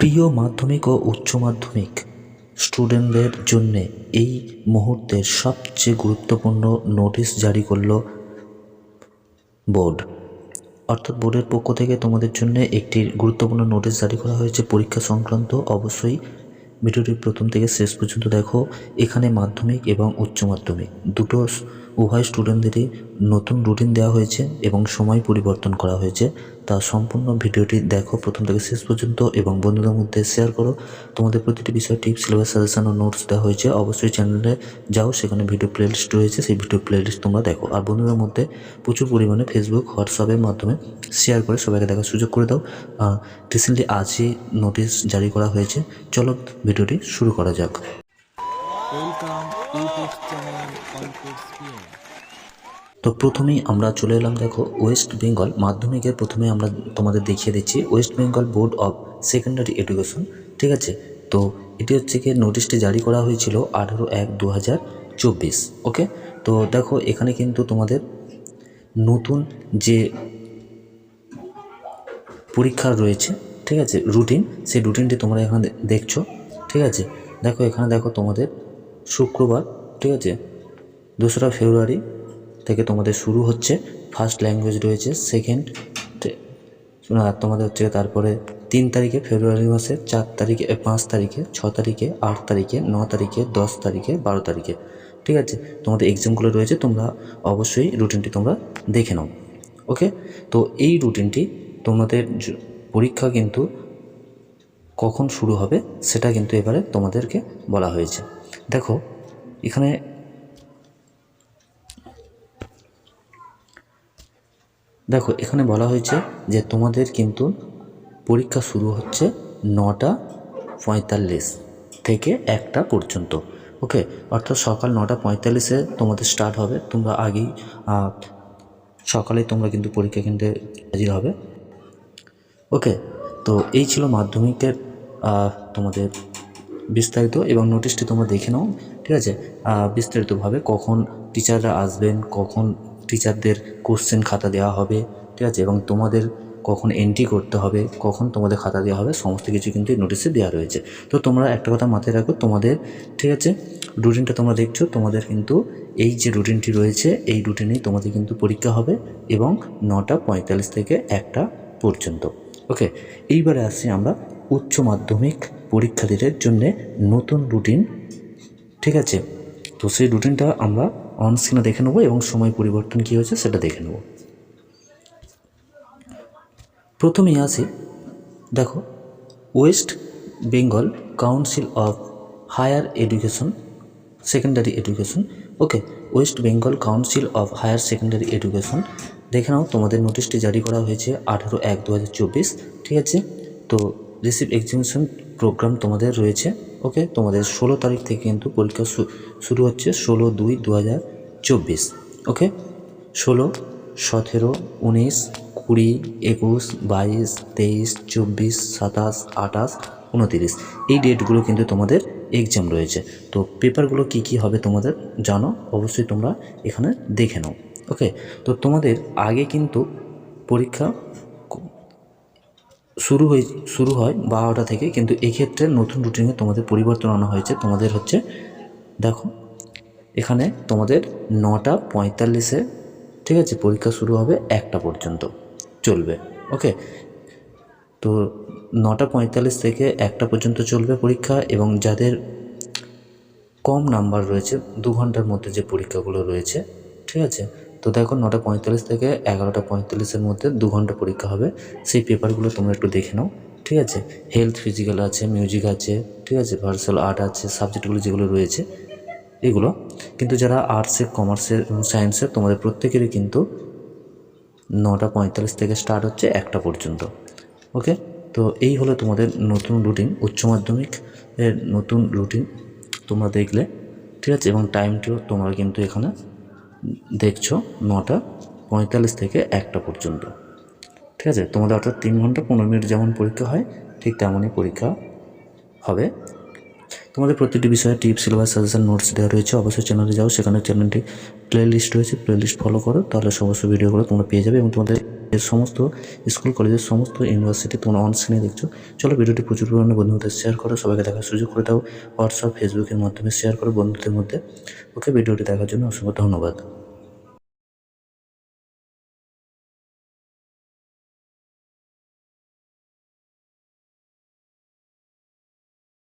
প্রিয় মাধ্যমিক ও উচ্চ মাধ্যমিক স্টুডেন্টদের জন্যে এই মুহূর্তের সবচেয়ে গুরুত্বপূর্ণ নোটিশ জারি করল বোর্ড অর্থাৎ বোর্ডের পক্ষ থেকে তোমাদের জন্য একটি গুরুত্বপূর্ণ নোটিশ জারি করা হয়েছে পরীক্ষা সংক্রান্ত। অবশ্যই ভিডিওটি প্রথম থেকে শেষ পর্যন্ত দেখো। এখানে মাধ্যমিক এবং উচ্চ মাধ্যমিক দুটো উভয় স্টুডেন্টদেরই নতুন রুটিন দেওয়া হয়েছে এবং সময় পরিবর্তন করা হয়েছে। তা সম্পূর্ণ ভিডিওটি দেখো, প্রথম থেকে শেষ পর্যন্ত এবং বন্ধুদের মধ্যে শেয়ার করো। তোমাদের প্রতিটি বিষয় টিপস সিলেবাস সাজেশন ও নোটস দেওয়া হয়েছে। অবশ্যই চ্যানেলে যাও, সেখানে ভিডিও প্লেলিস্ট রয়েছে, সেই ভিডিও প্লেলিস্ট তোমরা দেখো। আর বন্ধুদের মধ্যে প্রচুর পরিমাণে ফেসবুক হোয়াটসঅ্যাপের মাধ্যমে শেয়ার করে সবাইকে দেখার সুযোগ করে দাও। রিসেন্টলি আজই নোটিশ জারি করা হয়েছে। চলো ভিডিওটি শুরু করা যাক। তো প্রথমেই আমরা চলে এলাম দেখো ওয়েস্ট বেঙ্গল মাধ্যমিকের প্রথমে আমরা তোমাদের দেখিয়ে দিচ্ছি West Bengal board of secondary education ঠিক আছে? তো এটি হচ্ছে কি নোটিশটি জারি করা হয়েছিল আঠারো এক দু ওকে তো দেখো এখানে কিন্তু তোমাদের নতুন যে পরীক্ষা রয়েছে, ঠিক আছে? রুটিন সেই রুটিনটি তোমরা এখানে দেখছ, ঠিক আছে? দেখো এখানে দেখো তোমাদের শুক্রবার, ঠিক আছে? দোসরা ফেব্রুয়ারি থেকে তোমাদের শুরু হচ্ছে। ফার্স্ট ল্যাঙ্গুয়েজ রয়েছে সেকেন্ড আর তোমাদের হচ্ছে তারপরে তিন তারিখে ফেব্রুয়ারি মাসের চার তারিখে পাঁচ তারিখে, ছ তারিখে, আট তারিখে, ন তারিখে, দশ তারিখে, বারো তারিখে, ঠিক আছে? তোমাদের এক্সামগুলো রয়েছে, তোমরা অবশ্যই রুটিনটি তোমরা দেখে নাও ওকে তো এই রুটিনটি তোমাদের পরীক্ষা কিন্তু কখন শুরু হবে সেটা কিন্তু এবারে তোমাদেরকে বলা হয়েছে। দেখো, এখানে দেখো, এখানে বলা হয়েছে যে তোমাদের কিন্তু পরীক্ষা শুরু হচ্ছে নটা পঁয়তাল্লিশ থেকে একটা পর্যন্ত। ওকে? অর্থাৎ সকাল নটা পঁয়তাল্লিশে তোমাদের স্টার্ট হবে। তোমরা আগেই সকালে তোমরা কিন্তু পরীক্ষা কেন্দ্রে হাজির হবে। ওকে? তো এই ছিল মাধ্যমিকের তোমাদের বিস্তারিত এবং নোটিশটি তোমরা দেখে নাও, ঠিক আছে? বিস্তারিতভাবে কখন টিচাররা আসবেন, কখন টিচারদের কোশ্চেন খাতা দেওয়া হবে, ঠিক আছে? এবং তোমাদের কখন এন্ট্রি করতে হবে, কখন তোমাদের খাতা দেওয়া হবে, সমস্ত কিছু কিন্তু এই নোটিশে দেওয়া রয়েছে। তো তোমরা একটা কথা মাথায় রাখো, তোমাদের, ঠিক আছে? রুটিনটা তোমরা দেখছ, তোমাদের কিন্তু এই যে রুটিনটি রয়েছে, এই রুটিনেই তোমাদের কিন্তু পরীক্ষা হবে এবং নটা পঁয়তাল্লিশ থেকে একটা পর্যন্ত। ওকে এইবারে আসছি আমরা উচ্চ মাধ্যমিক পরীক্ষার্থীদের জন্যে নতুন রুটিন ঠিক আছে? তো সেই রুটিনটা আমরা অন স্ক্রিনে দেখে নেব এবং সময় পরিবর্তন কী হয়েছে সেটা দেখে নেব। প্রথমেই আসি, দেখো West Bengal council of higher education secondary education okay West Bengal council of higher secondary education দেখে নাও, তোমাদের নোটিশটি জারি করা হয়েছে আঠেরো এক দু ঠিক আছে? তো রিসিভ এক্সামিনেশন প্রোগ্রাম তোমাদের রয়েছে ওকে তোমাদের ষোলো তারিখ থেকে কিন্তু পরীক্ষা শুরু হচ্ছে ষোলো দুই দু ওকে ষোলো, সতেরো, উনিশ, কুড়ি, একুশ, বাইশ, তেইশ, চব্বিশ, সাতাশ, আঠাশ, উনতিরিশ, এই ডেটগুলো কিন্তু তোমাদের এক্সাম রয়েছে। তো পেপারগুলো কি কি হবে তোমাদের জানো? অবশ্যই তোমরা এখানে দেখে নাও ওকে তো তোমাদের আগে কিন্তু পরীক্ষা শুরু হয়ে, শুরু হয় বারোটা থেকে, কিন্তু এক্ষেত্রে নতুন রুটিনে তোমাদের পরিবর্তন আনা হয়েছে। তোমাদের হচ্ছে, দেখো, এখানে তোমাদের নটা পঁয়তাল্লিশে, ঠিক আছে, পরীক্ষা শুরু হবে একটা পর্যন্ত। চলবে, ওকে? তো নটা পঁয়তাল্লিশ থেকে একটা পর্যন্ত চলবে পরীক্ষা এবং যাদের কম নাম্বার রয়েছে, দু ঘণ্টার মধ্যে যে পরীক্ষাগুলো রয়েছে, ঠিক আছে তো দেখো নটা পঁয়তাল্লিশ থেকে এগারোটা পঁয়তাল্লিশের মধ্যে দু ঘণ্টা পরীক্ষা হবে। সেই পেপারগুলো তোমরা একটু দেখে নাও, ঠিক আছে? হেলথ ফিজিক্যাল আছে মিউজিক আছে, ঠিক আছে? ভার্চুয়াল আর্ট আছে সাবজেক্টগুলো যেগুলো রয়েছে, এগুলো। কিন্তু যারা আর্টসে কমার্সে সায়েন্সে তোমাদের প্রত্যেকেরই কিন্তু নটা পঁয়তাল্লিশ থেকে স্টার্ট হচ্ছে একটা পর্যন্ত ওকে তো এই হলো তোমাদের নতুন রুটিন উচ্চ মাধ্যমিক এর নতুন রুটিন তোমরা দেখলে, ঠিক আছে? এবং টাইমটিও তোমরা কিন্তু এখানে দেখছ নটা পঁয়তাল্লিশ থেকে একটা পর্যন্ত। ঠিক আছে? তোমাদের অর্থাৎ তিন ঘণ্টা পনেরো মিনিট যেমন পরীক্ষা হয়, ঠিক তেমনই পরীক্ষা হবে। তোমাদের প্রতিটি বিষয়ে টিপ সিলেবাস সাজেশন নোটস দেওয়া রয়েছে। অবশ্যই চ্যানেলে যাও, সেখানে চ্যানেলটি প্লে লিস্ট রয়েছে। প্লে লিস্ট ফলো করো, তাহলে সমস্ত ভিডিওগুলো তোমরা পেয়ে যাবে এবং তোমাদের এর সমস্ত স্কুল কলেজের সমস্ত ইউনিভার্সিটি তোমরা অন স্ক্রিনে দেখছ। চলো ভিডিওটি প্রচুর পরিমাণে বন্ধুদের শেয়ার করো, সবাইকে দেখার সুযোগ করে দাও। হোয়াটসঅ্যাপ ফেসবুকের মাধ্যমে শেয়ার করো বন্ধুদের মধ্যে। ওকে, ভিডিওটি দেখার জন্য অসংখ্য ধন্যবাদ।